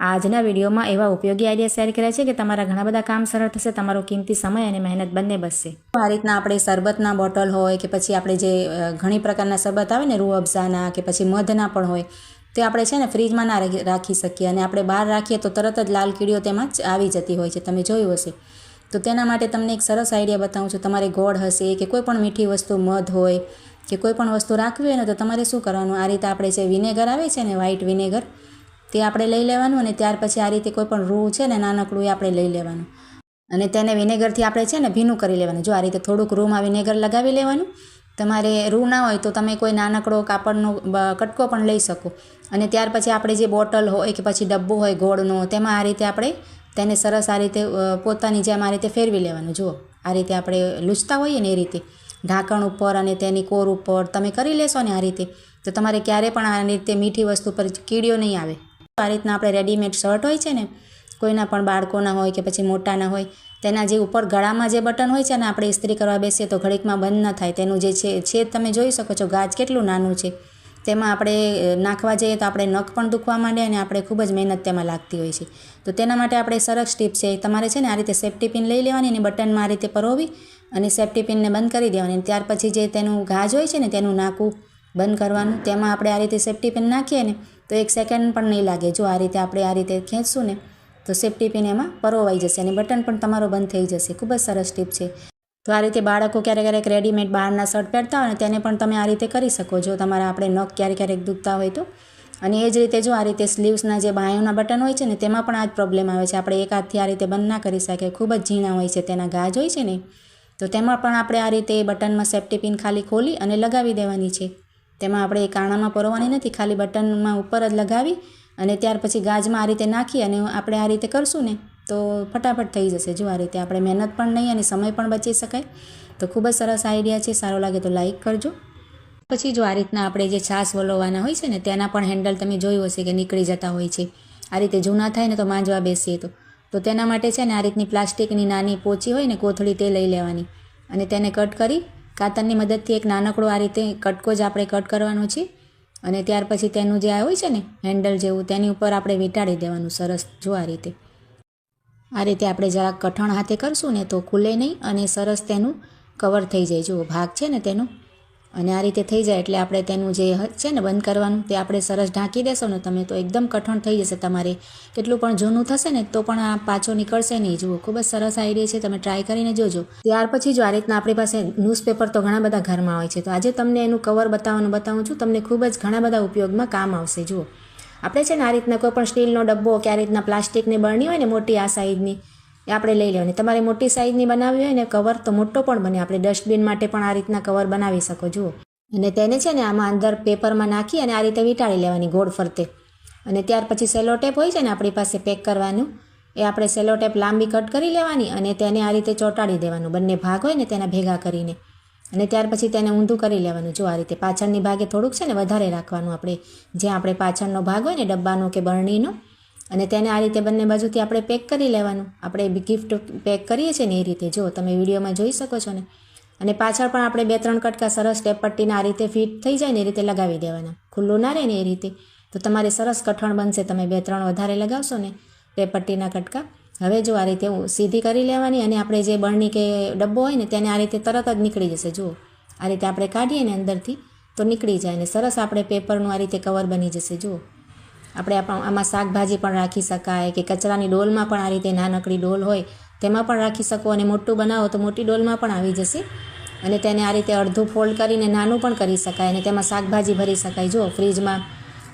આજના વિડીયોમાં એવા ઉપયોગી આઈડિયા શેર કર્યા છે કે તમારા ઘણા બધા કામ સરળ થશે, તમારો કિંમતી સમય અને મહેનત બંને બચશે. આ રીતના આપણે શરબતના બોટલ હોય કે પછી આપણે જે ઘણી પ્રકારના શરબત આવે ને રૂ કે પછી મધના પણ હોય, તે આપણે છે ને ફ્રીજમાં ના રાખી- રાખી શકીએ અને આપણે બહાર રાખીએ તો તરત જ લાલ કીડીઓ તેમાં જ આવી જતી હોય છે. તમે જોયું હશે. તો તેના માટે તમને એક સરસ આઈડિયા બતાવું છું. તમારે ગોળ હશે કે કોઈ પણ મીઠી વસ્તુ, મધ હોય કે કોઈ પણ વસ્તુ રાખવી હોય ને, તો તમારે શું કરવાનું? આ રીતે આપણે જે વિનેગર આવે છે ને વ્હાઇટ વિનેગર તે આપણે લઈ લેવાનું અને ત્યાર પછી આ રીતે કોઈ પણ રૂ છે ને નાનકડું એ આપણે લઈ લેવાનું. અને તેને વિનેગરથી આપણે છે ને ભીનું કરી લેવાનું. જો આ રીતે થોડુંક રૂમાં વિનેગર લગાવી લેવાનું. તમારે રૂ ના હોય તો તમે કોઈ નાનકડો કાપડનો કટકો પણ લઈ શકો. અને ત્યાર પછી આપણે જે બોટલ હોય કે પછી ડબ્બો હોય ગોળનો, તેમાં આ રીતે આપણે તેને સરસ આ રીતે પોતાની જેમ આ રીતે ફેરવી લેવાનું. જુઓ, આ રીતે આપણે લૂછતા હોઈએ ને એ રીતે. ઢાંકણ ઉપર અને તેની કોર ઉપર તમે કરી લેશો ને આ રીતે, તો તમારે ક્યારે પણ આ રીતે મીઠી વસ્તુ પર કીડીઓ નહીં આવે. આ રીતના આપણે રેડીમેડ શર્ટ હોય છે ને, કોઈના પણ બાળકોના હોય કે પછી મોટાના હોય, તેના જે ઉપર ગળામાં જે બટન હોય છે ને આપણે ઇસ્ત્રી કરવા બેસીએ તો ઘડીકમાં બંધ ન થાય. તેનું જે છે છે તમે જોઈ શકો છો, ગાજ કેટલું નાનું છે. તેમાં આપણે નાખવા જઈએ તો આપણે નખ પણ દુખવા માંડે અને આપણે ખૂબ જ મહેનત તેમાં લાગતી હોય છે. તો તેના માટે આપણે સરસ ટીપ છે તમારે છે ને આ રીતે સેફ્ટી પિન લઈ લેવાની અને બટનમાં આ રીતે પરોવી અને સેફ્ટી પિનને બંધ કરી દેવાની. ત્યાર પછી જે તેનું ઘાજ હોય છે ને, તેનું નાકું બંધ કરવાનું. તેમાં આપણે આ રીતે સેફ્ટી પિન નાખીએ ને તો એક સેકન્ડ પણ નહીં લાગે. જો આ રીતે આપણે આ રીતે ખેંચશું ને, તો સેફ્ટી પિન એમાં પરોવાઈ જશે અને બટન પણ તમારો બંધ થઈ જશે. ખૂબ જ સરસ ટીપ છે. તો આ રીતે બાળકો ક્યારેક ક્યારેક રેડીમેડ બહારના શર્ટ પહેરતા હોય ને, તેને પણ તમે આ રીતે કરી શકો. જો તમારા આપણે નખ ક્યારેક ક્યારેક દુખતા હોય તો. અને એ જ રીતે જો આ રીતે સ્લીવ્સના જે બાયોના બટન હોય છે ને, તેમાં પણ આ જ પ્રોબ્લેમ આવે છે. આપણે એક હાથથી આ રીતે બંધ ના કરી શકીએ. ખૂબ જ ઝીણા હોય છે તેના ગાજ હોય છે ને, તો તેમાં પણ આપણે આ રીતે બટનમાં સેફ્ટી પિન ખાલી ખોલી અને લગાવી દેવાની છે. તેમાં આપણે કાણામાં પરોવાની નથી, ખાલી બટનમાં ઉપર જ લગાવી અને ત્યાર પછી ગાજમાં આ રીતે નાખી અને આપણે આ રીતે કરશું ને, તો ફટાફટ થઈ જશે. જો આ રીતે આપણે મહેનત પણ નહીં અને સમય પણ બચી શકાય, તો ખૂબ જ સરસ આઈડિયા છે. સારો લાગે તો લાઈક કરજો. પછી જો આ રીતના આપણે જે છાશ વલોવાના હોય છે ને, તેના પણ હેન્ડલ તમે જોયું હશે કે નીકળી જતા હોય છે. આ રીતે જૂના થાય ને, તો માંજવા બેસીએ તો. તો તેના માટે છે ને, આ રીતની પ્લાસ્ટિકની નાની પોચી હોય ને, કોથળી તે લઈ લેવાની અને તેને કટ કરી કાતરની મદદથી એક નાનકડો આ રીતે કટકો જ આપણે કટ કરવાનો છે. અને ત્યાર પછી તેનું જે આ હોય છે ને, હેન્ડલ જેવું, તેની ઉપર આપણે વીંટાળી દેવાનું સરસ, જો આ રીતે. આ રીતે આપણે જરાક કઠણ હાથે કરશું ને તો ખુલે નહીં અને સરસ તેનું કવર થઈ જાય. જુઓ, ભાગ છે ને તેનો. અને આ રીતે થઈ જાય એટલે આપણે તેનું જે છે ને બંધ કરવાનું, તે આપણે સરસ ઢાંકી દેશો ને તમે તો એકદમ કઠણ થઈ જશે તમારે. કેટલું પણ જૂનું થશે ને તો પણ આ પાછો નીકળશે નહીં. જુઓ, ખૂબ જ સરસ આઈડિયા છે, તમે ટ્રાય કરીને જોજો. ત્યાર પછી જો આ રીતના આપણી પાસે ન્યૂઝપેપર તો ઘણા બધા ઘરમાં હોય છે, તો આજે તમને એનું કવર બતાવવાનું બતાવું છું. તમને ખૂબ જ ઘણા બધા ઉપયોગમાં કામ આવશે, જુઓ. આપણે છે ને આ રીતના કોઈ પણ સ્ટીલનો ડબ્બો કે આ રીતના પ્લાસ્ટિકની બરણી હોય ને મોટી આ સાઈઝની એ આપણે લઈ લેવાની. તમારે મોટી સાઈઝની બનાવવી હોય ને કવર તો મોટો પણ બને. આપણે ડસ્ટબિન માટે પણ આ રીતના કવર બનાવી શકો, જુઓ. અને તેને છે ને આમાં અંદર પેપરમાં નાખી અને આ રીતે વીંટાળી લેવાની ગોળ ફરતે. અને ત્યાર પછી સેલો ટેપ હોય છે ને, આપણી પાસે પેક કરવાનું, એ આપણે સેલો ટેપ લાંબી કટ કરી લેવાની અને તેને આ રીતે ચોંટાડી દેવાનું. બંને ભાગ હોય ને, તેના ભેગા કરીને. અને ત્યાર પછી તેને ઊંધું કરી લેવાનું જો આ રીતે. પાછળની ભાગે થોડુંક છે ને, વધારે રાખવાનું આપણે. જ્યાં આપણે પાછળનો ભાગ હોય ને, ડબ્બાનો કે બરણીનો અને તેને આ રીતે બંને બાજુથી આપણે પેક કરી લેવાનું. આપણે ગિફ્ટ પેક કરીએ છીએ ને એ રીતે. જો તમે વિડીયોમાં જોઈ શકો છો ને. અને પાછળ પણ આપણે બે ત્રણ કટકા સરસ ટેપ પટ્ટીના આ રીતે ફિટ થઈ જાય ને એ રીતે લગાવી દેવાના. ખુલ્લું ના રહે ને એ રીતે. તો તમારે સરસ કઠણ બનશે. તમે બે ત્રણ વધારે લગાવશો ને ટેપ પટ્ટીના કટકા. હવે જો આ રીતે સીધી કરી લેવાની અને આપણે જે બરણી કે ડબ્બો હોય ને તેને આ રીતે તરત જ નીકળી જશે. જુઓ આ રીતે આપણે કાઢીએ ને અંદરથી તો નીકળી જાય ને સરસ આપણે પેપરનું આ રીતે કવર બની જશે. જુઓ આપણે આમાં શાકભાજી પણ રાખી શકાય કે કચરાની ડોલમાં પણ આ રીતે નાનકડી ડોલ હોય, તેમાં પણ રાખી શકો અને મોટું બનાવો તો મોટી ડોલમાં પણ આવી જશે. અને તેને આ રીતે અડધું ફોલ્ડ કરીને નાનું પણ કરી શકાય અને તેમાં શાકભાજી ભરી શકાય. જો ફ્રીજમાં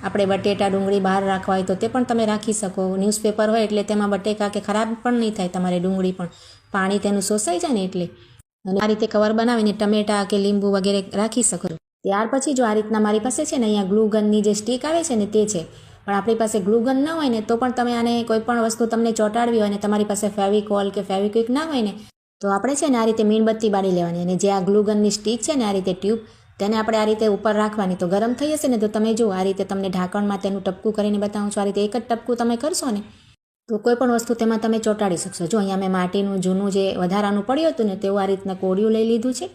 આપણે બટેટા, ડુંગળી બહાર રાખવા હોય તો તે પણ તમે રાખી શકો. ન્યૂઝપેપર હોય એટલે તેમાં બટેકા કે ખરાબ પણ નહીં થાય તમારે ડુંગળી પણ. પાણી તેનું શોષાઈ જાય ને એટલે. અને આ રીતે કવર બનાવીને ટમેટા કે લીંબુ વગેરે રાખી શકો ત્યાર પછી જો આ રીતના મારી પાસે છે ને, અહીંયા ગ્લુ ગનની જે સ્ટીક આવે છે ને, તે છે. પણ આપણી પાસે ગ્લુગન ન હોય ને, તો પણ તમે આને કોઈ પણ વસ્તુ તમને ચોંટાડવી હોય ને, તમારી પાસે ફેવિકોલ કે ફેવિક્વિક ના હોય ને, તો આપણે છે ને આ રીતે મીણબત્તી બાળી લેવાની. અને જે આ ગ્લુગનની સ્ટીક છે ને, આ રીતે ટ્યુબ, તેને આપણે આ રીતે ઉપર રાખવાની. તો ગરમ થઈ જશે ને, તો તમે જુઓ, આ રીતે તમને ઢાંકણમાં તેનું ટપકું કરીને બતાવું છું. આ રીતે એક જ ટપકું તમે કરશો ને, તો કોઈ પણ વસ્તુ તેમાં તમે ચોંટાડી શકશો. જો અહીંયા મેં માટીનું જૂનું જે વધારાનું પડ્યું હતું ને, તેવું આ રીતના કોડિયું લઈ લીધું છે.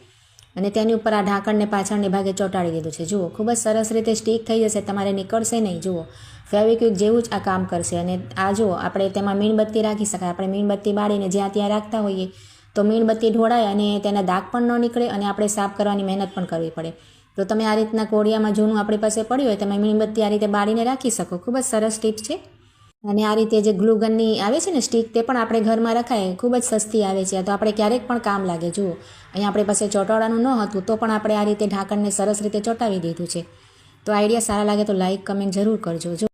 અને તેની ઉપર આ ઢાંકણને પાછળને ભાગે ચોંટાડી દીધું છે. જુઓ, ખૂબ જ સરસ રીતે સ્ટીક થઈ જશે, તમારે નીકળશે નહીં. જુઓ ફેવિક્વિક જેવું જ આ કામ કરશે. અને આ જો, આપણે તેમાં મીણબત્તી રાખી શકાય. આપણે મીણબત્તી બાળીને જ્યાં ત્યાં રાખતા હોઈએ, તો મીણબત્તી ઢોળાય અને તેના દાગ પણ ન નીકળે અને આપણે સાફ કરવાની મહેનત પણ કરવી પડે. તો તમે આ રીતના કોડિયામાં જૂનું આપણી પાસે પડ્યું હોય, તમે મીણબત્તી આ રીતે બાળીને રાખી શકો. ખૂબ જ સરસ ટીપ છે. અને આ રીતે જે ગ્લુગનની આવે છે ને સ્ટીક, તે પણ આપણે ઘરમાં રખાય. ખૂબ જ સસ્તી આવે છે. તો આપણે ક્યારેક પણ કામ લાગે. જુઓ, અહીંયા આપણી પાસે ચોંટાડવાનું ન હતું, તો પણ આપણે આ રીતે ઢાંકણને સરસ રીતે ચોંટાવી દીધું છે. તો આઈડિયા સારા લાગે તો લાઇક કમેન્ટ જરૂર કરજો. જો